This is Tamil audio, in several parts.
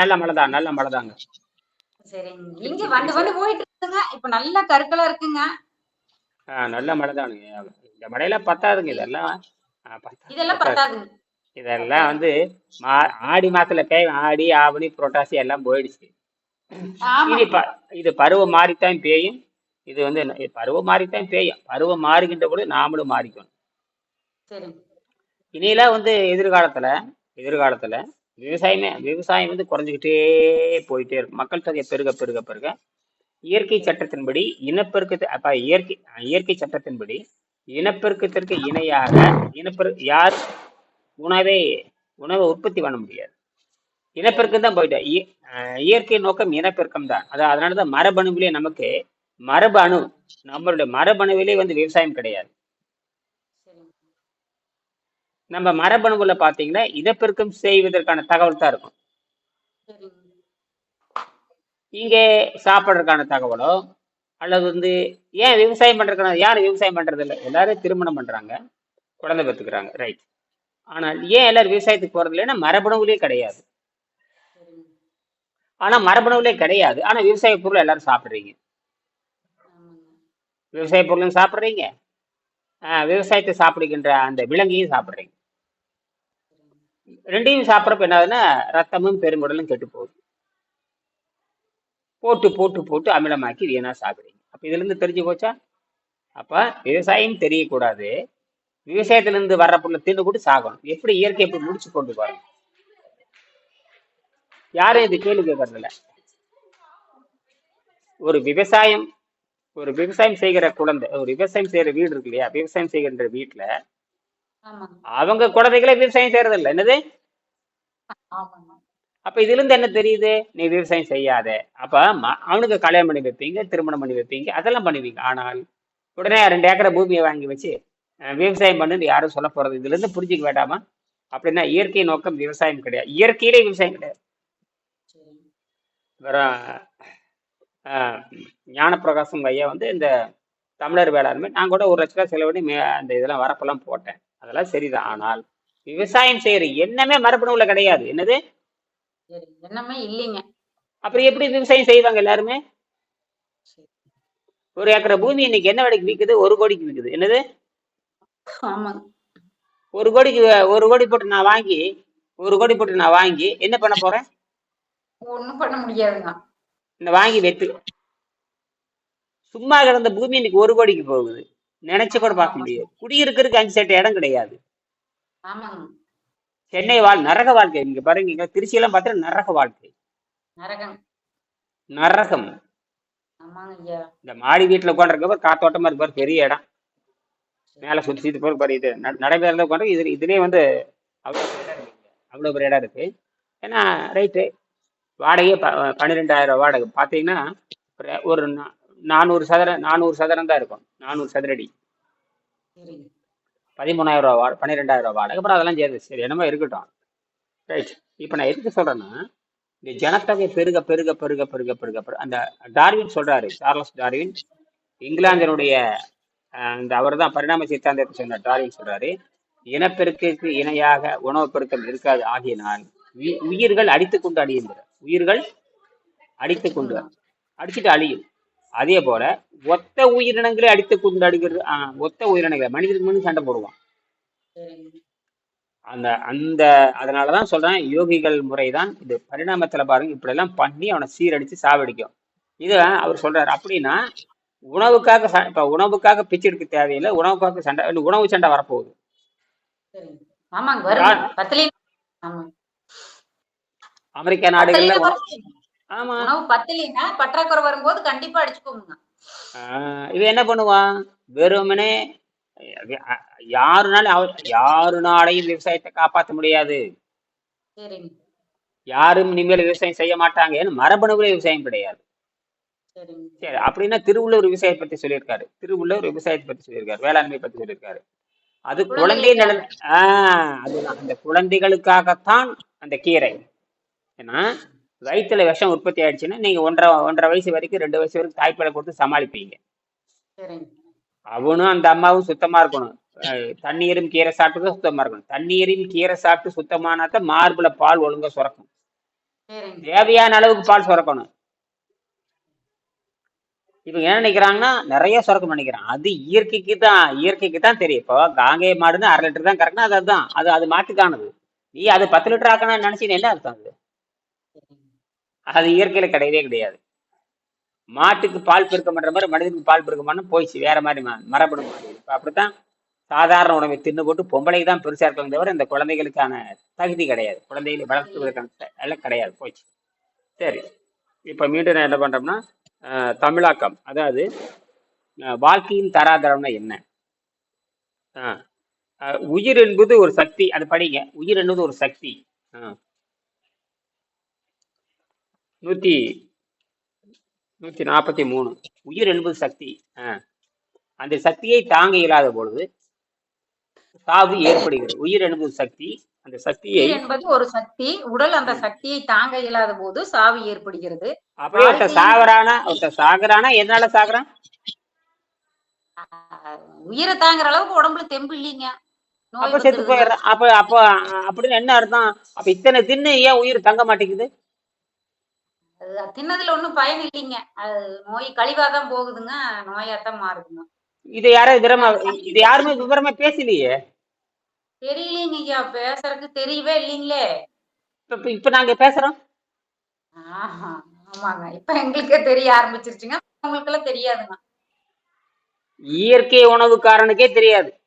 நல்ல மழை தான் நல்ல மழை தாங்க. சரிங்க. இங்க வந்து வந்து போயிட்டு இருக்குங்க இப்ப நல்ல கருக்களா இருக்குங்க. நல்ல மழை தானுங்க. இந்த மழையில பத்தாதுங்க. இதெல்லாம் இதெல்லாம் பத்தாது. பத்தாதுங்க. இதெல்லாம் வந்து ஆடி மாசத்துல பெய்யும் ஆடி ஆவணி புரட்டாசி எல்லாம் போயிடுச்சு. ப இது பருவம் மாறித்தான் பெய்யும். இது வந்து இது பருவம் மாறித்தான் பெய்யும். பருவம் மாறுகின்ற பொழுது நாமளும் மாறிக்கணும். இனியெல்லாம் வந்து எதிர்காலத்துல எதிர்காலத்துல விவசாயமே விவசாயம் வந்து குறைஞ்சிக்கிட்டே போயிட்டே இருக்கும். மக்கள் தொகை பெருக பெருக பெருக. இயற்கை சட்டத்தின்படி இனப்பெருக்கத்தை அப்ப இயற்கை இயற்கை சட்டத்தின்படி இனப்பெருக்கத்திற்கு இணையாக இனப்பெரு யார் உணவை உணவை உற்பத்தி பண்ண முடியாது. இனப்பெருக்கம் தான் போயிட்டு அஹ் இயற்கை நோக்கம் இனப்பெருக்கம் தான். அது அதனால தான் மரபணுவிலே நமக்கு மரபணு நம்மளுடைய மரபணுவிலே வந்து விவசாயம் கிடையாது. நம்ம மரபணுவுல பாத்தீங்கன்னா இனப்பெருக்கம் செய்வதற்கான தகவல் தான் இருக்கும். இங்கே சாப்பிட்றதுக்கான தகவலோ அல்லது வந்து ஏன் விவசாயம் பண்றதுக்கான யாரும் விவசாயம் பண்றது இல்லை எல்லாரும் திருமணம் பண்றாங்க குழந்தை பெற்றுக்கிறாங்க ரைட் ஆனால் ஏன் எல்லாரும் விவசாயத்துக்கு போறது இல்லைன்னா மரபணுவிலே கிடையாது. ஆனா மரபணுவிலே கிடையாது. ஆனா விவசாய பொருள் எல்லாரும் சாப்பிடுறீங்க. விவசாய பொருளும் சாப்பிட்றீங்க. ஆஹ் விவசாயத்தை சாப்பிடுகின்ற அந்த விலங்கையும் சாப்பிட்றீங்க. ரெண்டையும் சாப்பிட்றப்ப என்ன ஆகுதுன்னா ரத்தமும் பெருங்குடலும் கெட்டு போகுது. போட்டு போட்டு போட்டு அமிலமாக்கி வீணா சாப்பிடுறீங்க அப்போ இதுல இருந்து தெரிஞ்சு போச்சா? அப்ப விவசாயம் தெரியக்கூடாது. விவசாயத்துல இருந்து வர்ற பொருளை தின்னு கூட சாகணும். எப்படி இயற்கை எப்படி முடிச்சு கொண்டு பாருங்க யாரும் இது கேள்வி கேட்கறதில்ல. ஒரு விவசாயம் ஒரு விவசாயம் செய்கிற குழந்தை ஒரு விவசாயம் செய்யற வீடு இருக்கு இல்லையா? விவசாயம் செய்கின்ற வீட்டுல அவங்க குழந்தைகளே விவசாயம் செய்யறது இல்லை என்னது? அப்ப இதுல இருந்து என்ன தெரியுது? நீ விவசாயம் செய்யாத. அப்ப அவனுக்கு கல்யாணம் பண்ணி வைப்பீங்க திருமணம் பண்ணி வைப்பீங்க அதெல்லாம் பண்ணுவீங்க. ஆனால் உடனே ரெண்டு ஏக்கரை பூமியை வாங்கி வச்சு விவசாயம் பண்ணுன்னு யாரும் சொல்ல போறது இதுல இருந்து புரிஞ்சுக்க வேண்டாமா? அப்படின்னா இயற்கை நோக்கம் விவசாயம் கிடையாது. இயற்கையிலே விவசாயம் கிடையாது. வெறும் ஞானப்பிரகாசம் ஐயா வந்து இந்த தமிழர் வேளாண்மை நான் கூட ஒரு லட்ச ரூபா செலவழி அந்த இதெல்லாம் வரப்பெல்லாம் போட்டேன். அதெல்லாம் சரிதான். ஆனால் விவசாயம் செய்யற எண்ணமே மரபணுவுல கிடையாது. என்னது? என்னமே இல்லைங்க. அப்புறம் எப்படி விவசாயம் செய்வாங்க எல்லாருமே? ஒரு ஏக்கரை பூமி இன்னைக்கு என்ன விலைக்கு விற்குது ஒரு கோடிக்கு விற்குது என்னது? ஒரு கோடிக்கு ஒரு கோடி போட்டு நான் வாங்கி ஒரு கோடி போட்டு நான் வாங்கி என்ன பண்ண போறேன்? ஒண்ணும் பண்ண முடியாதுங்க. இந்த வாங்கி வெத்து சும்மா கிடந்த பூமி இன்னைக்கு ஒரு கோடிக்கு போகுது. நினைச்சு கூட பார்க்க முடியாது. குடியிருக்கிறதுக்கு அஞ்சு செட்டு இடம் கிடையாது. சென்னை வாழ் நரக வாழ்க்கை. இங்க பாருங்க திருச்சியெல்லாம் பார்த்தா நரக வாழ்க்கை. நரகம். நரகம். இந்த மாடி வீட்டுல உட்காந்துருக்க காத்தோட்டமா இருக்கு பாரு பெரிய இடம். மேல சுத்தி சுத்தி போற பாரு இது நட- நடைபெறத உட்காந்து இது இதுலயே வந்து அவ்வளோ பெரிய இடம் இருக்கு அவ்வளோ பெரிய இடம் இருக்கு. ஏன்னா ரைட்டு வாடகையே ப பன்னிரெண்டாயிரம் வாடகை. பார்த்தீங்கன்னா ஒரு நானூறு சதுரம் நானூறு சதுரம் தான் இருக்கும். நானூறு சதுரடி. பதிமூணாயிரம் ரூபா வாடகை பன்னிரெண்டாயிரம் ரூபா வாடகை. அப்புறம் அதெல்லாம் சேர்ந்து சரி என்னமோ இருக்கட்டும். ரைட் இப்போ நான் எதுக்கு சொல்றேன்னா இந்த ஜனத்தொகை பெருக பெருக பெருக பெருக பெருக பெருக. அந்த டார்வின் சொல்றாரு சார்லஸ் டார்வின். இங்கிலாந்தினுடைய அஹ், இந்த அவர் தான் பரிணாம சித்தாந்தத்தை சொன்ன டார்வின் சொல்றாரு இனப்பெருக்கிற்கு இணையாக உணவு பெருக்கம் இருக்காது. ஆகியனால் உயி- உயிர்கள் அடித்துக் கொண்டு அழியுங்கிற உயிர்கள் அடித்துக் கொண்டு அடிச்சுட்டு அழியும். அதே போல ஒத்த உயிரினங்களே அடித்துக் கொண்டு அடிக்கிறது ஆஹ், ஒத்த உயிரினங்களை மனிதனுக்கு மனிதன் சண்டை போடுவான். அந்த அந்த அதனாலதான் சொல்றேன் யோகிகள் முறைதான் இது. பரிணாமத்துல பாருங்க இப்படி எல்லாம் பண்ணி அவனை சீரடிச்சு சாவடிக்கும். இது அவர் சொல்றாரு அப்படின்னா உணவுக்காக இப்ப உணவுக்காக பிச்சை எடுக்க தேவையில்லை உணவுக்காக சண்டை உணவு சண்டை வரப்போகுது. அமெரிக்கா நாடுகள்ல உணவு- பத்துலீங்கன்னா பற்றாக்குறை வரும்போது கண்டிப்பா அடிச்சுக்கோங்க. இவன் என்ன பண்ணுவான்? வெறுமனே யாருனாலும் யாருனாலையும் விவசாயத்தை காப்பாற்ற முடியாது. யாரும் இனிமேல் விவசாயம் செய்ய மாட்டாங்க. ஏன்னா மரபணுவிலே விவசாயம் கிடையாது. சரி அப்படின்னா திருவள்ளுவர் விவசாயத்தை பத்தி சொல்லியிருக்காரு. திருவள்ளுவர் விவசாயத்தை பத்தி சொல்லியிருக்காரு. வேளாண்மை பத்தி சொல்லியிருக்காரு. அது குழந்தை நலன் ஆஹ் அதுதான் அந்த குழந்தைகளுக்காகத்தான் அந்த கீரை. ஏன்னா வயிற்றுல விஷம் உற்பத்தி ஆயிடுச்சுன்னா நீங்க ஒன்றரை ஒன்றரை வயசு வரைக்கும் ரெண்டு வயசு வரைக்கும் தாய்ப்பாலை கொடுத்து சமாளிப்பீங்க. அவனும் அந்த அம்மாவும் சுத்தமா இருக்கணும். தண்ணீரும் கீரை சாப்பிட்டு சுத்தமா இருக்கணும். தண்ணீரும் கீரை சாப்பிட்டு சுத்தமானாதான் மார்புல பால் ஒழுங்கா சுரக்கும். தேவையான அளவுக்கு பால் சுரக்கணும். இவங்க என்ன நினைக்கிறாங்கன்னா நிறைய சுரக்கணும் நினைக்கிறாங்க. அது இயற்கைக்கு தான் இயற்கைக்கு தான் தெரியும். இப்போ காங்கேய மாடுன்னு அரை லிட்டர் தான் கரெக்டா அது அதுதான் அது அது மாட்டுக்கானது. நீ அது பத்து லிட்டர் ஆக்கணும்னு நினைச்சு என்ன அர்த்தம் அது? அது இயற்கையில கிடையவே கிடையாது. மாட்டுக்கு பால் பெருக்கம் மாதிரி மனிதனுக்கு பால் பெருக்கமான போயிடுச்சு. வேற மாதிரி மா- மரபணு இப்போ அப்படித்தான் சாதாரண உணவை தின்னு போட்டு பொம்பளைக்கு தான் பெருசா இருக்கலாம் தவிர இந்த குழந்தைகளுக்கான தகுதி கிடையாது. குழந்தைகளை வளர்த்துவதற்கான எல்லாம் கிடையாது. போச்சு. சரி. இப்போ மீண்டும் நான் என்ன பண்றோம்னா தமிழாக்கம். அதாவது வாழ்க்கையின் தராதரம்னா என்ன? உயிர் என்பது ஒரு சக்தி. அது படிங்க. உயிர் என்பது ஒரு சக்தி. நூத்தி நூத்தி நாற்பத்தி மூணு. உயிர் என்பது சக்தி. அந்த சக்தியை தாங்க இயலாத பொழுது சாவு ஏற்படுகிறது. உயிர் என்பது சக்தி. அந்த சக்தியை என்பது ஒரு சக்தி. உடல் அந்த சக்தியை தாங்க இயலாத போது சாவு ஏற்படுகிறது. அப்படியே ஒருத்த சாகுறானா ஒருத்த சாகுறானா எதனால சாகுறான்? உயிரை தாங்குற அளவுக்கு உடம்புல தெம்பு இல்லைங்க. அப்ப செத்து போயிடுறான். அப்ப அப்ப அப்படின்னு என்ன அர்த்தம்? அப்ப இத்தனை தின்னு ஏன் உயிர் தங்க மாட்டேங்குது? அது தின்னதுல ஒண்ணும் பயன் இல்லைங்க. அது நோய் கழிவாதான் போகுதுங்க நோயாத்தான் மாறுதுங்க. இதை யாரும் விவரமா இது யாருமே விவரமா பேசலையே? தெரியலீங்க ஐயா பேசுறதுக்கு தெரியவே இல்லைங்களே. இப்ப இப்ப- நாங்க பேசுறோம். ஆஹா, ஆமாங்க. இப்ப எங்களுக்கே தெரிய ஆரம்பிச்சிருச்சுங்க. உங்களுக்கு எல்லாம் தெரியாதுங்க. இயற்கை உணவுக்காரனுக்கே தெரியாது.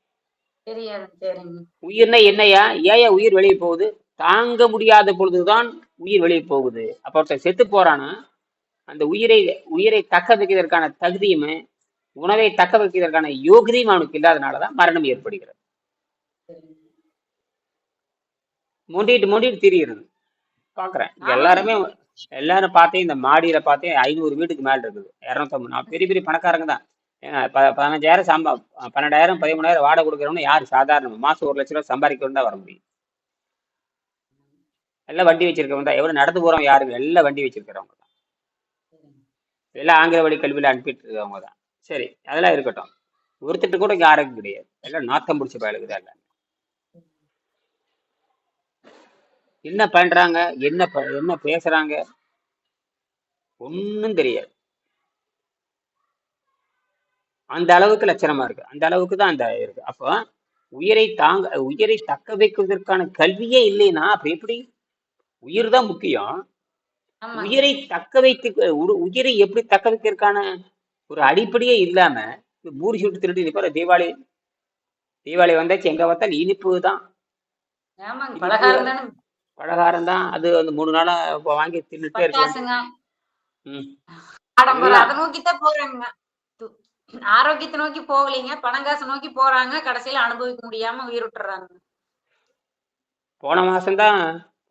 தெரியாது சரிங்க உயிர்னா என்னையா ஏயா உயிர் வெளியே போகுது. தாங்க முடியாத பொழுதுதான் உயிர் வெளியே போகுது. அப்ப ஒருத்தர் செத்து போறான்னா அந்த உயிரை உயிரை தக்க வைக்கிறதற்கான தகுதியுமே உணவை தக்க வைக்கிறதற்கான யோகிதையும் அவனுக்கு இல்லாதனாலதான் மரணம் ஏற்படுகிறது. மூண்டிட்டு முண்டிட்டு திரியிறது. பாக்குறேன். எல்லாருமே எல்லாரும் பார்த்தேன் இந்த மாடியில பார்த்தேன் ஐநூறு வீட்டுக்கு மேல இருக்குது. இரநூத்தம்பது. நான் பெரிய பெரிய பணக்காரங்க தான். பதினஞ்சாயிரம் சம்பா பன்னெண்டாயிரம் பதிமூணாயிரம் வாடகை கொடுக்குறவனு யாரு? சாதாரண மாசம் ஒரு லட்ச ரூபா சம்பாதிக்கணும் தான் வர முடியும். எல்லாம் வண்டி வச்சிருக்கவங்க தான். எவ்வளவு நடந்து போறவங்க யாரு எல்லாம் வண்டி வச்சிருக்கிறவங்க தான். எல்லாம் ஆங்கில வழி கல்வியில அனுப்பிட்டு இருக்கவங்க தான். சரி அதெல்லாம் இருக்கட்டும். ஒருத்தட்டு கூட இங்க ஆரோக்கியம் கிடையாது எல்லாம் நாத்தம் பிடிச்ச பயலுக்கு தான் என்ன பண்றாங்க? என்ன என்ன பேசுறாங்க? ஒன்றும் தெரியாது. அந்த அளவுக்கு லட்சணமா இருக்கு. அந்த அளவுக்கு தான் அந்த இருக்கு. அப்போ உயிரை தாங்க உயிரை தக்க வைப்பதற்கான கல்வியே இல்லைன்னா அப்ப எப்படி உயிர் தான் முக்கியம். உயிரை தக்க வைத்து உயிரை எப்படி தக்க வைக்கிறதுக்கான ஒரு அடிப்படையே இல்லாம பூரி சுட்டு திருடி நிப்பாரு தீபாவளி தீபாவளி வந்தாச்சு எங்க பார்த்தாலும் இனிப்பு தான். பலகாரம் தானே. அது அந்த மூணு நாளா வாங்கி தின்னுட்டே இருக்க ஆரோக்கியத்தை நோக்கி போகலைங்க பணங்காசு நோக்கி போறாங்க கடைசியில அனுபவிக்க முடியாம உயிர் விட்டுறாங்க. போன மாசம் தான்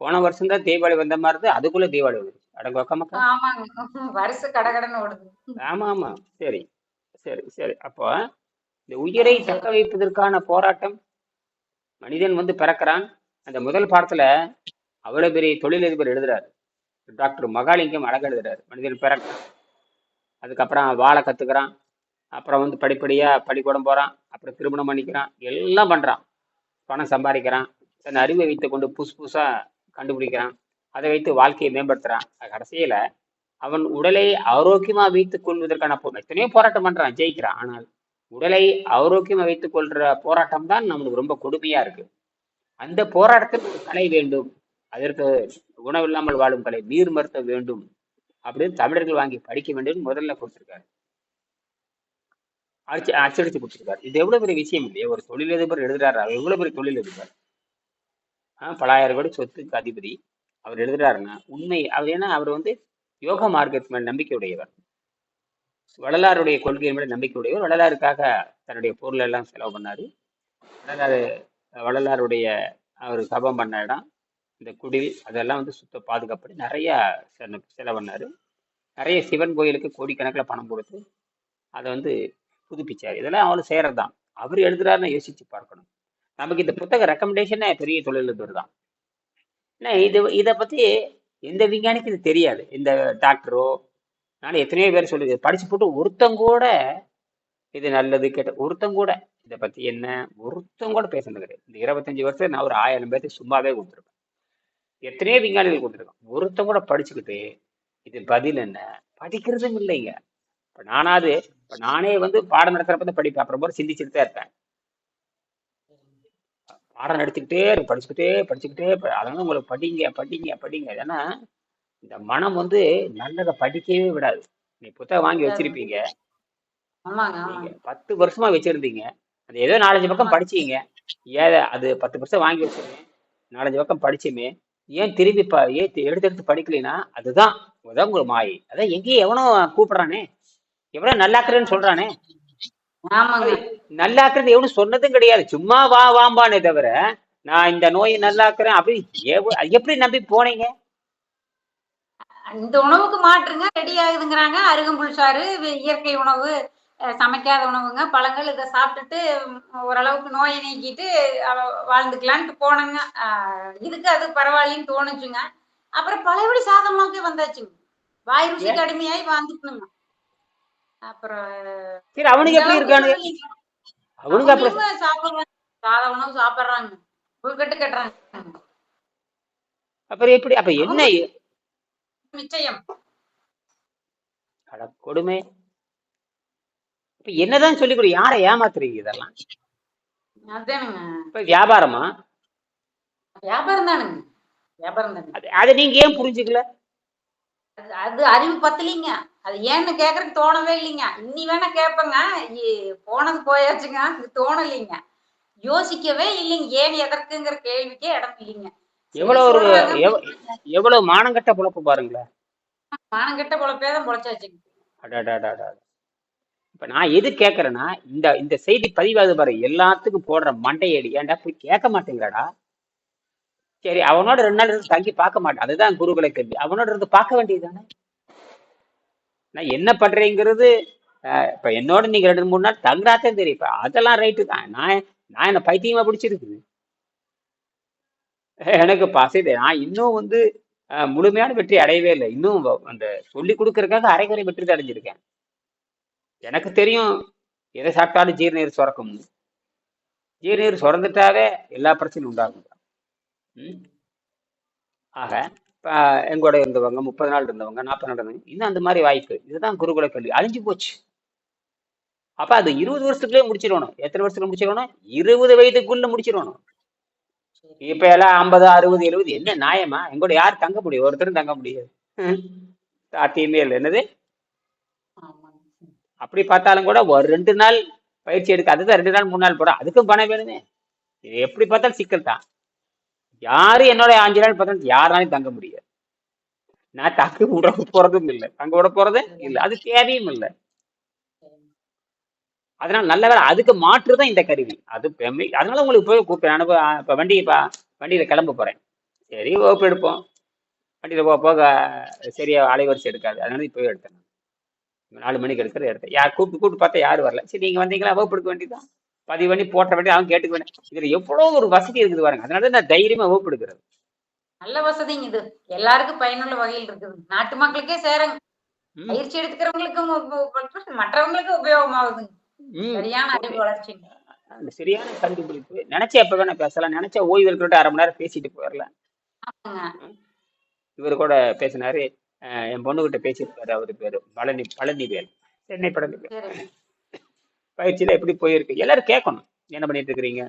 போன வருஷம் தான் தீபாவளி வந்த மாதிரி இருந்து அதுக்குள்ள தீபாவளி வந்துருச்சு. அடங்க மக்கா ஆமாங்க. வருஷ கடகடன்னு ஓடுது. ஆமா ஆமா. சரி சரி சரி. அப்போ இந்த உயிரை தக்க வைப்பதற்கான போராட்டம் மனிதன் வந்து பிறக்கிறான். அந்த முதல் பாடத்துல அவ்வளவு பெரிய தொழிலதிபர் எழுதுறாரு. டாக்டர் மகாலிங்கம் அழகா எழுதுறாரு. மனிதன் பிறக்கிறான் அதுக்கப்புறம் வாழ கத்துக்கிறான். அப்புறம் வந்து படிப்படியா பள்ளிக்கூடம் போறான். அப்புறம் திருமணம் பண்ணிக்கிறான். எல்லாம் பண்றான். பணம் சம்பாதிக்கிறான். தன் அறிவை வைத்துக் கொண்டு புதுசு புதுசா கண்டுபிடிக்கிறான். அதை வைத்து வாழ்க்கையை மேம்படுத்துறான். கடைசியில அவன் உடலை ஆரோக்கியமா வைத்துக் கொள்வதற்கான எத்தனையோ போராட்டம் பண்றான் ஜெயிக்கிறான். ஆனால் உடலை ஆரோக்கியமா வைத்துக் கொள்ற போராட்டம் தான் நம்மளுக்கு ரொம்ப கொடுமையா இருக்கு. அந்த போராட்டத்தில் கலை வேண்டும். அதற்கு உணவில்லாமல் வாழும் கலை நீர் மருத்த வேண்டும் அப்படின்னு தமிழர்கள் வாங்கி படிக்க வேண்டும் முதல்ல கொடுத்திருக்காரு. அடிச்சு அச்சடிச்சு கொடுத்திருக்காரு. இது எவ்வளவு பெரிய விஷயம் இல்லையா. ஒரு தொழிலதிபர் எழுதுறாரு எவ்வளவு பெரிய தொழிலதிபர்? பலாயிரம் கோடி சொத்துக்கு அதிபதி. அவர் எழுதுறாருன்னா உண்மை அவர் ஏன்னா அவர் வந்து யோக மார்க்கத்து மேல் நம்பிக்கை உடையவர். வள்ளலாருடைய கொள்கையின் மேல நம்பிக்கை உடையவர். வள்ளலாருக்காக தன்னுடைய பொருள் எல்லாம் செலவு பண்ணாரு. வள்ளலாறு வள்ளலாருடைய அவர் சபம் பண்ண இடம் இந்த குடில் அதெல்லாம் வந்து சுத்த பாதுகாப்படி நிறைய செலவு பண்ணார். நிறைய சிவன் கோயிலுக்கு கோடிக்கணக்கில் பணம் கொடுத்து அதை வந்து புதுப்பிச்சார். இதெல்லாம் அவரு செய்கிறது தான் அவர் எழுதுறாருன்னு யோசித்து பார்க்கணும். நமக்கு இந்த புத்தக ரெக்கமெண்டேஷனே பெரிய தொழிலதிபர் தான். இது இதை பத்தி எந்த விஞ்ஞானிக்கும் இது தெரியாது. இந்த டாக்டரோ நான் எத்தனையோ பேர் சொல்லுது படிச்சு போட்டு ஒருத்தங்க கூட இது நல்லது கேட்ட ஒருத்தங்க கூட இதை பத்தி என்ன? ஒருத்தங்கூட பேசுனது கிடையாது. இந்த இருபத்தஞ்சு வருஷம் நான் ஒரு ஆயிரம் பேர்த்துக்கு சும்மாவே கொடுத்துருப்பேன். எத்தனையோ விஞ்ஞானிகள் கொடுத்துருக்கோம். ஒருத்தங்கூட படிச்சுக்கிட்டு இது பதில் என்ன? படிக்கிறதும் இல்லைங்க. இப்போ நானாவது இப்போ நானே வந்து பாடம் நடத்துகிறப்ப தான் படிப்பேன். அப்புறம் போகிற சிந்திச்சுட்டு தான் இருப்பேன். பாடம் நடத்திக்கிட்டே படிச்சுக்கிட்டே படிச்சுக்கிட்டே அதனால உங்களுக்கு படிங்க படிங்க படிங்க. ஏன்னா இந்த மனம் வந்து நல்லதை படிக்கவே விடாது. நீ புத்தகம் வாங்கி வச்சிருப்பீங்க. பத்து வருஷமா வச்சிருந்தீங்க. அது ஏதோ நாலஞ்சு பக்கம் படிச்சீங்க. ஏன் அது பத்து வருஷம் வாங்கி வச்சிருக்கேன் நாலஞ்சு பக்கம் படிச்சுமே. ஏன் திரும்பி ப ஏன் எடுத்து எடுத்து படிக்கலைன்னா அதுதான் அதான் உங்களுக்கு மாயை. அதான் எங்கேயும் எவனோ கூப்பிடுறானே. எவனோ நல்லாக்குறேன்னு சொல்றானே. நல்லாக்குறது எவனும் சொன்னதும் கிடையாது. சும்மா வா வாம்பானே தவிர நான் இந்த நோயை நல்லாக்குறேன் அப்படி எப்படி நம்பி போனீங்க? இந்த உணவுக்கு மாற்றுங்க ரெடி ஆகுதுங்கிறாங்க. அருகம்புல் சாறு இயற்கை உணவு சமைக்காத உணவுங்க. பழங்கள் இதை சாப்பிட்டுட்டு ஓரளவுக்கு நோயை நீக்கிட்டு வாழ்ந்துக்கலான்ட்டு போனேங்க. இதுக்கு அது பரவாயில்லைன்னு தோணுச்சுங்க. அப்புறம் பழையபடி சாதமாக்கே வந்தாச்சுங்க. வாய் ஏன்? ருசிக்கு அடிமையாகி வாழ்ந்துக்கணுங்க. அப்புறம் சரி அவனுக்கு எப்படி இருக்கானு. அவனுக்கு அப்புறம் சாப்பிடுறாங்க சாத உணவு சாப்பிடுறாங்க. புல்கட்டு கட்டுறாங்க. அப்புறம் எப்படி? அப்ப என்ன நிச்சயம். அட கொடுமை. இப்ப என்னதான் சொல்லி கொடு யாரை ஏமாத்துறீங்க இதெல்லாம்? இப்ப வியாபாரமா? வியாபாரம் தானுங்க. வியாபாரம் அது அதை நீங்க ஏன் புரிஞ்சுக்கல? அது அது அறிவு பத்தலைங்க. அது ஏன்னு கேக்குறதுக்கு தோணவே இல்லைங்க. இன்னி வேணா கேட்பேங்க போனது போயாச்சுங்க. இது தோணலைங்க. யோசிக்கவே இல்லைங்க. ஏன் எதற்குங்கிற கேள்விக்கே இடம் இல்லைங்க. எவ்வளவு ஒரு எவ்வளவு மானங்கட்ட பொழப்பு பாருங்களேன். மானங்கிட்ட பொழப்பே தான் பொழைச்சாச்சுங்க. இப்ப நான் எது கேக்குறேன்னா இந்த இந்த செய்தி பதிவாது பாரு. எல்லாத்துக்கும் போடுற மண்டையடி. ஏன்டா போய் கேட்க மாட்டேங்கிறாடா? சரி அவனோட ரெண்டு நாள் இருந்து தங்கி பார்க்க மாட்டேன். அதுதான் குருகுல கல்வி அவனோட இருந்து பார்க்க வேண்டியதுதானே? நான் என்ன பண்றேங்கிறது இப்ப என்னோட நீங்க ரெண்டு மூணு நாள் தங்குறாத்தே தெரியும். இப்ப அதெல்லாம் ரைட்டு தான். நான் நான் என்ன பைத்தியமா பிடிச்சிருக்குது. எனக்கு பசது நான் இன்னும் வந்து முழுமையான வெற்றி அடையவே இல்லை. இன்னும் வ- அந்த சொல்லி கொடுக்கறதுக்காக அரைகுறை வெற்றி தான் அடைஞ்சிருக்கேன். எனக்கு தெரியும் எதை சாப்பிட்டாலும் ஜீரணீர் சுரக்கும்னு. ஜீரணீர் சுரந்துட்டாவே எல்லா பிரச்சனையும் உண்டாகும். ஆக இப்போ எங்கூட இருந்தவங்க முப்பது நாள் இருந்தவங்க நாற்பது நாள் இருந்தவங்க இன்னும் அந்த மாதிரி வாய்ப்பு. இதுதான் குருகுல கல்வி அழிஞ்சு போச்சு. அப்ப அது இருபது வருஷத்துக்குள்ளே முடிச்சிடணும். எத்தனை வருஷத்துல முடிச்சிடணும்? இருபது வயதுக்குள்ள முடிச்சிடணும். இப்ப எல்லாம் ஐம்பது அறுபது எழுபது என்ன நியாயமா? எங்கூட யார் தங்க முடியும்? ஒருத்தரும் தங்க முடியாது. சாத்தியமே இல்லை. என்னது? அப்படி பார்த்தாலும் கூட ஒரு ரெண்டு நாள் பயிற்சி எடுக்க அதுதான் ரெண்டு நாள் மூணு நாள் போட அதுக்கும் பணம் வேணுமே. இது எப்படி பார்த்தாலும் சிக்கல் தான். யாரும் என்னோட அஞ்சு நாள் பார்த்தா யாராலையும் தங்க முடியாது. நான் தங்க விட போறதும் இல்லை. தங்க விட போறதும் இல்லை. அது தேவையும் இல்லை. அதனால நல்ல வேலை அதுக்கு மாற்று தான் இந்த கருவி. அது அதனால உங்களுக்கு போய் கூப்பிட்டேன் நான் இப்போ இப்ப வண்டி இப்ப வண்டியில கிளம்ப போறேன். சரி வகுப்பு எடுப்போம். வண்டியில் போக போக சரியா அலைவரிசை எடுக்காது. அதனால இப்போவே எடுத்தேன் நாலு மணிக்கு எடுக்கிற எடுத்தேன் யார் கூப்பிட்டு கூப்பிட்டு பார்த்தா யாரும் வரல. சரி நீங்க வந்தீங்களா? வகுப்பு எடுக்க வேண்டியதான் பதிவு பண்ணி போட்ட வேண்டிய அவன் கேட்டுக்க வேண்டிய இதுல எவ்வளவு ஒரு வசதி இருக்குது பாருங்க. அதனால தான் நான் தைரியமா வகுப்பு எடுக்கிறது நல்ல வசதிங்க இது. எல்லாருக்கும் பயனுள்ள வகையில் இருக்குது. நாட்டு மக்களுக்கே சேருங்க. பயிற்சி எடுத்துக்கிறவங்களுக்கும் மற்றவங்களுக்கும் உபயோகமாகுதுங்க. சரியான அறிவு வளர்ச்சிங்க. அந்த சரியான கண்டுபிடிப்பு. நினைச்சா எப்ப வேணா பேசலாம். நினைச்சா ஓய்வு இருக்கிற அரை மணி நேரம் பேசிட்டு போயிடலாம் இவர் கூட பேசினாரு. என் பொண்ணுகிட்ட பேசியிருக்காரு. அவரு பேரு பழனி பழனிவேல். சென்னை பழனிவேல். சரிங்க பயிற்சியில எப்படி போயிருக்கு? எல்லாரும் கேட்கணும். என்ன பண்ணிட்டு இருக்கிறீங்க?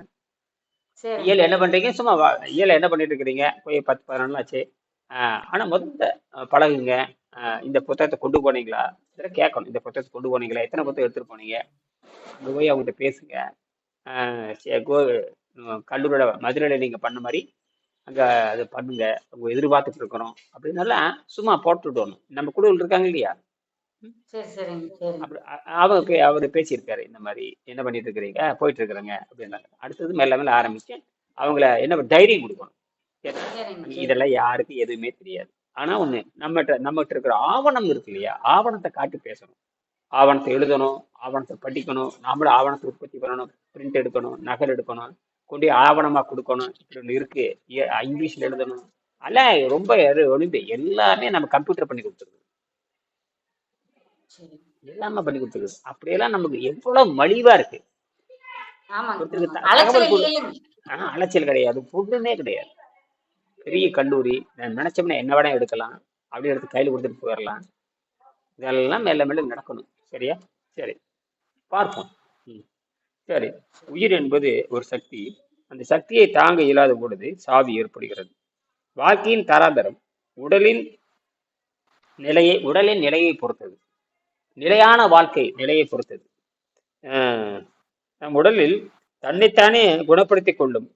இயல் என்ன பண்றீங்க? சும்மா இயல் என்ன பண்ணிட்டு இருக்கிறீங்க? போய் பத்து பதினொன்று ஆச்சு. ஆனா முதல்ல பழகுங்க. இந்த புத்தகத்தை கொண்டு போனீங்களா? இதெல்லாம் கேட்கணும். இந்த புத்தகத்தை கொண்டு போனீங்களா? எத்தனை புத்தகம் எடுத்துட்டு போனீங்க? அங்க போய் அவங்ககிட்ட பேசுங்க. கோ கல்லூரியோட மதுரையில நீங்க பண்ண மாதிரி அங்க அதை பண்ணுங்க. அவங்க எதிர்பார்த்துட்டு இருக்கிறோம். அப்படின்னெல்லாம் சும்மா போட்டு விடணும் நம்ம குழுவில் இருக்காங்க இல்லையா? அவங்க அவரு பேசியிருக்காரு இந்த மாதிரி என்ன பண்ணிட்டு இருக்கிறீங்க போயிட்டு இருக்கிறேங்க அப்படின்னாங்க. அடுத்தது மெல்ல மெல்ல ஆரம்பிச்சு அவங்கள என்ன தைரியம் கொடுக்கணும். இதெல்லாம் யாருக்கும் எதுவுமே தெரியாது. ஆனா ஒண்ணு நம்மகிட்ட நம்மகிட்ட இருக்கிற ஆவணம் இருக்கு இல்லையா? ஆவணத்தை காட்டி பேசணும். ஆவணத்தை எழுதணும் ஆவணத்தை படிக்கணும் நாமளும் ஆவணத்தை உற்பத்தி பண்ணணும் பிரிண்ட் எடுக்கணும் நகல் எடுக்கணும் கொண்டு ஆவணமா கொடுக்கணும் இப்படி ஒண்ணு இருக்கு. இங்கிலீஷ்ல எழுதணும். அல்ல ரொம்ப ஒண்ணுமே எல்லாமே நம்ம கம்ப்யூட்டர் பண்ணி கொடுத்துருது. சரி எல்லாமே பண்ணி கொடுத்துருது அப்படியெல்லாம் நமக்கு எவ்வளவு மலிவா இருக்கு. அலைச்சல் கிடையாது. ஒண்ணுமே கிடையாது. பெரிய கல்லூரி. நான் நினைச்சோம்னா என்ன வேணா எடுக்கலாம். அப்படி எடுத்து கையில் கொடுத்துட்டு போயிடலாம் இதெல்லாம் மெல்ல மெல்ல நடக்கணும். சரியா? சரி. பார்ப்போம். சரி. உயிர் என்பது ஒரு சக்தி. அந்த சக்தியை தாங்க இயலாத பொழுது சாவி ஏற்படுகிறது. வாழ்க்கையின் தராதரம் உடலின் நிலையை உடலின் நிலையை பொறுத்தது. நிலையான வாழ்க்கை நிலையை பொறுத்தது. நம் உடலில் தன்னைத்தானே குணப்படுத்தி கொள்ளும்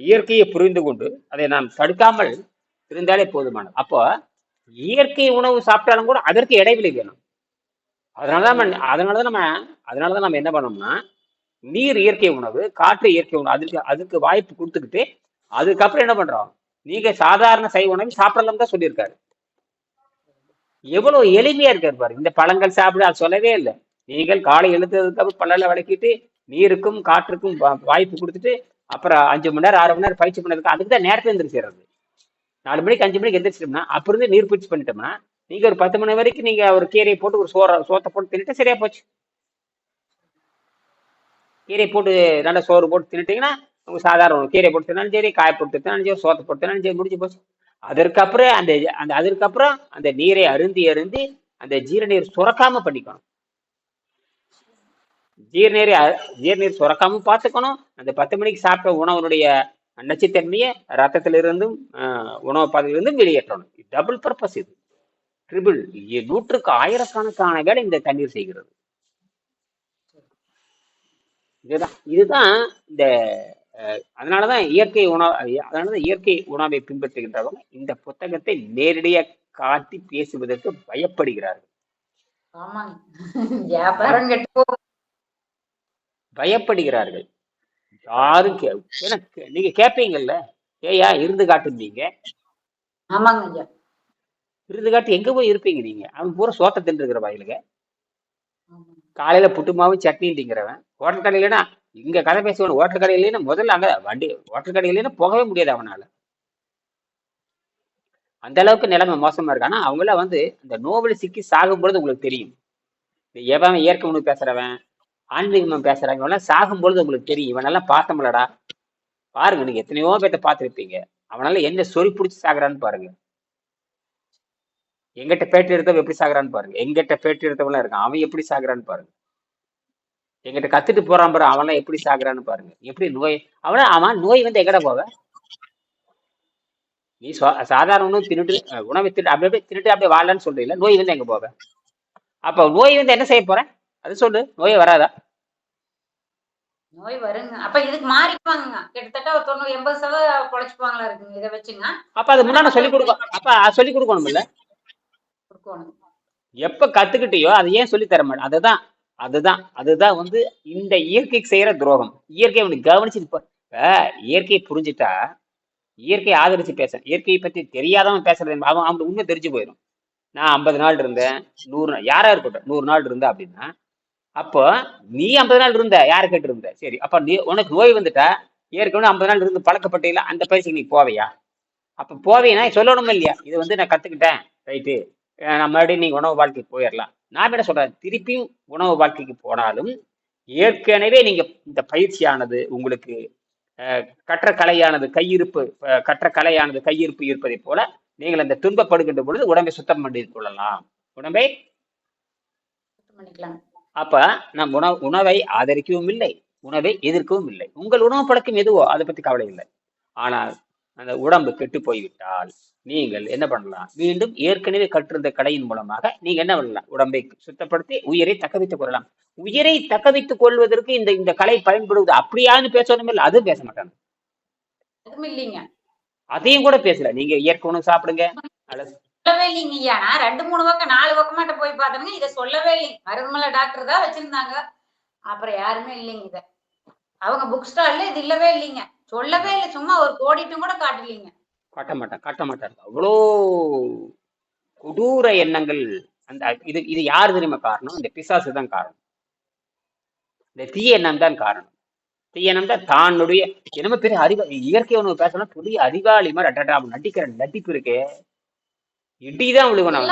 இயற்கையை புரிந்து கொண்டு அதை நாம் தடுக்காமல் இருந்தாலே போதுமானது. அப்போ இயற்கை உணவு சாப்பிட்டாலும் கூட அதற்கு இடைவெளி வேணும். அதனாலதான் நம்ம அதனாலதான் நம்ம அதனாலதான் நம்ம என்ன பண்ணோம்னா நீர் இயற்கை உணவு காற்று இயற்கை உணவு அதுக்கு அதுக்கு வாய்ப்பு கொடுத்துக்கிட்டு அதுக்கப்புறம் என்ன பண்றோம்? நீங்க சாதாரண சைவ உணவு சாப்பிடலாம் தான் சொல்லியிருக்காரு. எவ்வளவு எளிமையா இருக்காரு பாரு இந்த பழங்கள் சாப்பிட அது சொல்லவே இல்லை. நீங்கள் காலை எழுந்ததுக்கு அப்புறம் பல்லல விளக்கிட்டு நீருக்கும் காற்றுக்கும் வா- வாய்ப்பு கொடுத்துட்டு அப்புறம் அஞ்சு மணி நேரம் ஆறு மணி நேரம் பயிற்சி பண்ணதுக்கு அதுக்கு தான் நேரத்தை எந்திரிச்சிடுறது நாலு மணிக்கு அஞ்சு மணிக்கு எந்திரிச்சிட்டோம்னா அப்புறம் இருந்து நீர் பயிற்சி பண்ணிட்டோம்னா நீங்க ஒரு பத்து மணி வரைக்கும் நீங்க ஒரு கீரையை போட்டு ஒரு சோற சோத்தை போட்டு தின்னுட்டு சரியா போச்சு. கீரை போட்டு நல்ல சோறு போட்டு தின்னுட்டீங்கன்னா உங்க சாதாரண கீரை போட்டு தின்னாலும் சரி காய போட்டு தின்னாலும் சரி சோத்தை போட்டு தின்னாலும் சரி முடிஞ்சு போச்சு. அதற்கப்புறம் அந்த அந்த அதற்கப்புறம் அந்த நீரை அருந்தி அருந்தி அந்த ஜீரநீர் சுரக்காம பண்ணிக்கணும். ஜீரநீர் அ- ஜீரநீர் சுரக்காம பார்த்துக்கணும். அந்த பத்து மணிக்கு சாப்பிட்ட உணவனுடைய நச்சுத்தன்மையை ரத்தத்திலிருந்தும் உணவு பாதையிலிருந்தும் வெளியேற்றணும். டபுள் பர்பஸ் இது. ட்ரிபிள் நூற்றுக்கு ஆயிரக்கணக்கான வேலை இந்த தண்ணீர் செய்கிறது. இதுதான் இதுதான் இந்த அதனாலதான் இயற்கை உணவு அதனாலதான் இயற்கை உணவை பின்பற்றுகின்றவங்க இந்த புத்தகத்தை நேரடியாக காட்டி பேசுவதற்கு பயப்படுகிறார்கள். பயப்படுகிறார்கள். யாரும் நீங்க கேட்பீங்கல்ல ஏயா இருந்து காட்டுந்தீங்க இருந்து காட்டு எங்க போய் இருப்பீங்க நீங்க? அவன் பூரா சோத்தை தின்றுக்கிற வாயிலுங்க. காலையில புட்டு மாவு சட்னி திங்கிறவன் ஹோட்டல் கடையிலனா இங்க கதை பேசுவன் ஹோட்டல் கடையிலேன்னா முதல்ல அங்க வண்டி ஹோட்டல் கடையிலேன்னா போகவே முடியாது அவனால. அந்த அளவுக்கு நிலைமை மோசமா இருக்கு. ஆனா அவங்கள வந்து இந்த நோவல் சிக்கி சாகும் பொழுது உங்களுக்கு தெரியும். எவன் இயற்கை உணவு பேசுறவன் ஆன்மீகமாக பேசுறாங்க இவெல்லாம் சாகும் பொழுது உங்களுக்கு தெரியும். இவனெல்லாம் பார்த்தோம்லடா. பாருங்க நீங்க எத்தனையோ பேர்த்த பார்த்துருப்பீங்க. அவனால என்ன சொறி பிடிச்சி சாகுறான்னு பாருங்க. எங்கிட்ட பேட்டி எடுத்தவன் எப்படி சாகுறான்னு பாருங்க. எங்கிட்ட பேட்டி எடுத்தவன்லாம் இருக்கான். அவன் எப்படி சாகுறான்னு பாருங்க. எங்கிட்ட கத்துட்டு போறான் பாரு அவன்லாம் எப்படி சாகுறான்னு பாருங்க. எப்படி நோய் அவன அவன் நோய் வந்து எங்கட போவ? நீ சாதாரண உணவு தின்னுட்டு உணவை தின்னு அப்படியே அப்படியே தின்னுட்டு அப்படியே வாழலான்னு சொல்றீங்களா நோய் வந்து எங்க போவ? அப்ப நோய் வந்து என்ன செய்ய போற? அது சொல்லு நோயே வராதா? நோய் வருங்க. அப்ப இதுக்கு மாறிக்குவாங்க கிட்டத்தட்ட ஒரு தொண்ணூறு எண்பது சதவீதம் பொழைச்சுக்குவாங்களா இருக்குங்க இதை வச்சுங்க. அப்ப அது முன்னாடி சொல்லி கொடுக்க அப்ப சொல்லி கொடுக்கணும். எப்ப கத்துக்கிட்டியோ அதை ஏன் சொல்லி தர மாட்டேன் அதுதான். அதுதான் அதுதான் வந்து இந்த இயற்கைக்கு செய்யற துரோகம். இயற்கை அவனுக்கு கவனிச்சு இயற்கையை புரிஞ்சுட்டா இயற்கையை ஆதரிச்சு பேச இயற்கையை பத்தி தெரியாதவன் பேசுறது அவன் அவனுக்கு உண்மை தெரிஞ்சு போயிடும் நான் ஐம்பது நாள் இருந்தேன் நூறு நாள் யாரா இருக்கட்டும் நூறு நாள் இருந்தா அப்படின்னா அப்போ நீ ஐம்பது நாள் இருந்த யாரை கேட்டு இருந்த? சரி அப்ப நீ உனக்கு நோய் வந்துட்டா ஏற்கனவே ஐம்பது நாள் இருந்து பழக்கப்பட்டீங்களா அந்த பயிற்சிக்கு நீ போவையா? அப்ப போவேன்னா சொல்லணுமா இல்லையா? இது வந்து நான் கத்துக்கிட்டேன் ரைட்டு. நான் மறுபடியும் நீங்க உணவு வாழ்க்கைக்கு போயிடலாம் நான் என்ன சொல்றேன்? திருப்பியும் உணவு வாழ்க்கைக்கு போனாலும் ஏற்கனவே நீங்க இந்த பயிற்சியானது உங்களுக்கு கற்ற கலையானது கையிருப்பு கற்ற கலையானது கையிருப்பு இருப்பதை போல நீங்கள் அந்த துன்பப்படுகின்ற பொழுது உடம்பை சுத்தம் பண்ணி கொள்ளலாம். உடம்பை சுத்தம் பண்ணிக்கலாம். அப்ப நம் உணவு உணவை ஆதரிக்கவும் இல்லை உணவை எதிர்க்கவும் இல்லை. உங்கள் உணவு பழக்கம் எதுவோ அதை பத்தி கவலை இல்லை. ஆனால் அந்த உடம்பு கெட்டு போய்விட்டால் நீங்கள் என்ன பண்ணலாம்? மீண்டும் ஏற்கனவே கற்றிருந்த கலையின் மூலமாக நீங்க என்ன பண்ணலாம்? உடம்பை சுத்தப்படுத்தி உயிரை தக்க வைத்துக் கொள்ளலாம். உயிரை தக்க வைத்துக் கொள்வதற்கு இந்த இந்த கலை பயன்படுவது அப்படியான்னு பேசணும் இல்லை அதுவும் பேச மாட்டாங்க. இல்லைங்க. அதையும் கூட பேசல. நீங்க இயற்கை உணவு சாப்பிடுங்க. சொல்லவே இல்லைங்க ஐயா. நான் ரெண்டு மூணு பக்கம் நாலு பக்கமாட்ட போய் பார்த்தேங்க இதை சொல்லவே இல்லைங்க. மருதமலை டாக்டர் தான் வச்சிருந்தாங்க. அப்புறம் யாருமே இல்லைங்க இத. அவங்க புக் ஸ்டால்ல இது இல்லவே இல்லைங்க. சொல்லவே இல்லை சும்மா ஒரு கோடிட்டும் கூட காட்டலீங்க. காட்ட மாட்டான் காட்ட மாட்டாங்க அவ்வளோ கொடூர எண்ணங்கள். அந்த இது இது யார் தெரியுமா காரணம்? இந்த பிசாசு தான் காரணம். இந்த தீய எண்ணம் தான் காரணம். தீய எண்ணம் தான் தானுடைய என்னமோ பெரிய அறிவா இயற்கை உணவு பேசணும் பெரிய அறிவாளி மாதிரி அட்டா அவன் நடிக்கிற நடிப்பு இருக்கே. இடிதான் விழுவணும்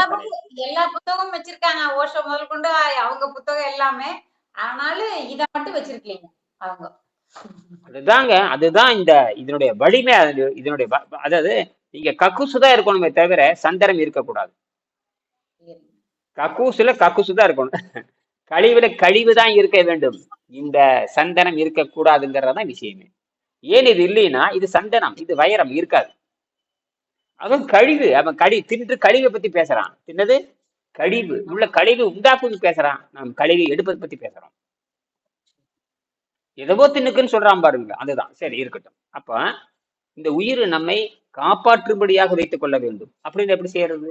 எல்லா புத்தகமும் வச்சிருக்காங்க. ஓஷோ முதல் கொண்டு அவங்க புத்தகம் எல்லாமே. ஆனாலும் இத மட்டும் வச்சிருக்கீங்க அவங்க. அதுதாங்க அதுதான் இந்த இதனுடைய வலிமை இதனுடைய அதாவது நீங்க கக்குசு தான் இருக்கணுமே தவிர சந்தனம் இருக்கக்கூடாது. கக்கூசுல கக்குசு தான் இருக்கணும். கழிவுல கழிவு தான் இருக்க வேண்டும். இந்த சந்தனம் இருக்கக்கூடாதுங்கிறதான் விஷயமே. ஏன் இது இல்லைன்னா இது சந்தனம் இது வைரம் இருக்காது. அதுவும் கழிவு அவன் கழி தின்று கழிவை பத்தி பேசுறான். தின்னது கழிவு. உள்ள கழிவு உண்டாக்குவது பேசுறான். நாம் கழிவை எடுப்பதை பத்தி பேசுறோம். எதவோ தின்னுக்குன்னு சொல்றான் பாருங்க. அதுதான். சரி இருக்கட்டும். அப்ப இந்த உயிர் நம்மை காப்பாற்றும்படியாக வைத்துக் கொள்ள வேண்டும். அப்படின்னு எப்படி செய்யறது?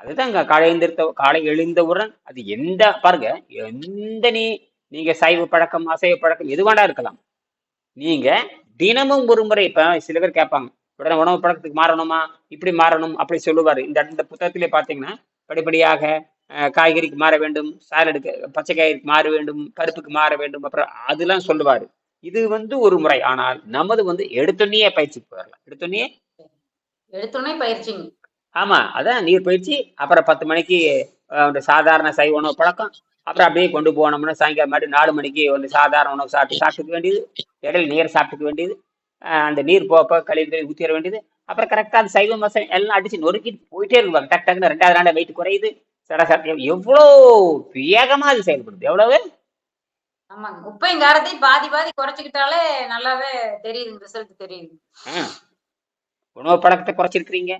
அதுதான் இங்க காலை எழுந்திருத்த காலை எழுந்தவுடன் அது எந்த பாருங்க எந்த நீ நீங்க சைவ பழக்கம் அசைவ பழக்கம் எது வேண்டா இருக்கலாம். நீங்க தினமும் ஒரு முறை இப்ப சில பேர் கேட்பாங்க உடனே உணவு பழக்கத்துக்கு மாறணுமா? இப்படி மாறணும் அப்படி சொல்லுவாரு. இந்த இந்த புத்தகத்திலே பாத்தீங்கன்னா படிப்படியாக காய்கறிக்கு மாற வேண்டும் சாலடுக்கு பச்சை காய்கறிக்கு மாற வேண்டும் பருப்புக்கு மாற வேண்டும் அப்புறம் அதெல்லாம் சொல்லுவாரு. இது வந்து ஒரு முறை. ஆனால் நமது வந்து எடுத்தோன்னே பயிற்சிக்கு போயிடலாம் எடுத்தோன்னே? எடுத்தோடனே பயிற்சிங்க. ஆமா அதான் நீர் பயிற்சி அப்புறம் பத்து மணிக்கு சாதாரண சைவ உணவு பழக்கம் அப்புறம் அப்படியே கொண்டு போனோம்னா சாயங்காலம் மாதிரி நாலு மணிக்கு வந்து சாதாரண உணவு சாப்பிட்டு சாப்பிட்டுக்க வேண்டியது இடையில நீர் சாப்பிட்டுக்க வேண்டியது அந்த நீர் போப்ப கழிவு ஊற்றிட வேண்டியது அப்புறம் கரெக்டாக அந்த சைவ மசம் எல்லாம் அடிச்சு நொறுக்கிட்டு போயிட்டே இருக்குவாங்க டக் டக்குன்னு ரெண்டாவது நாள் வெயிட் குறையுது. சட சட எவ்வளோ வேகமா அது செயல்படுது? எவ்வளவு? ஆமாங்க. உப்பையும் காரத்தையும் பாதி பாதி குறைச்சிக்கிட்டாலே நல்லாவே தெரியுதுங்க ரிசல்ட் தெரியுது. உணவு பழக்கத்தை குறைச்சிருக்கிறீங்க.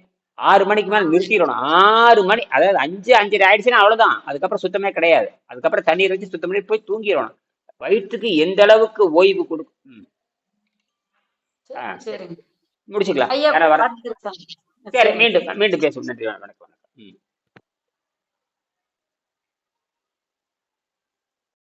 ஆறு மணிக்கு மேல நிறுத்திடணும். ஆறு மணி அதாவது அஞ்சு அஞ்சரை ஆயிடுச்சுன்னா அவ்வளவுதான். அதுக்கப்புறம் சுத்தமே கிடையாது. அதுக்கப்புறம் தண்ணீர் வச்சு சுத்தம் பண்ணி போய் தூங்கிடணும். வயிற்றுக்கு எந்த அளவுக்கு ஓய்வு கொடுக்கும் முடிச்சுக்கலாம். சரி. மீண்டும் மீண்டும் பேசுவோம். நன்றி வணக்கம்.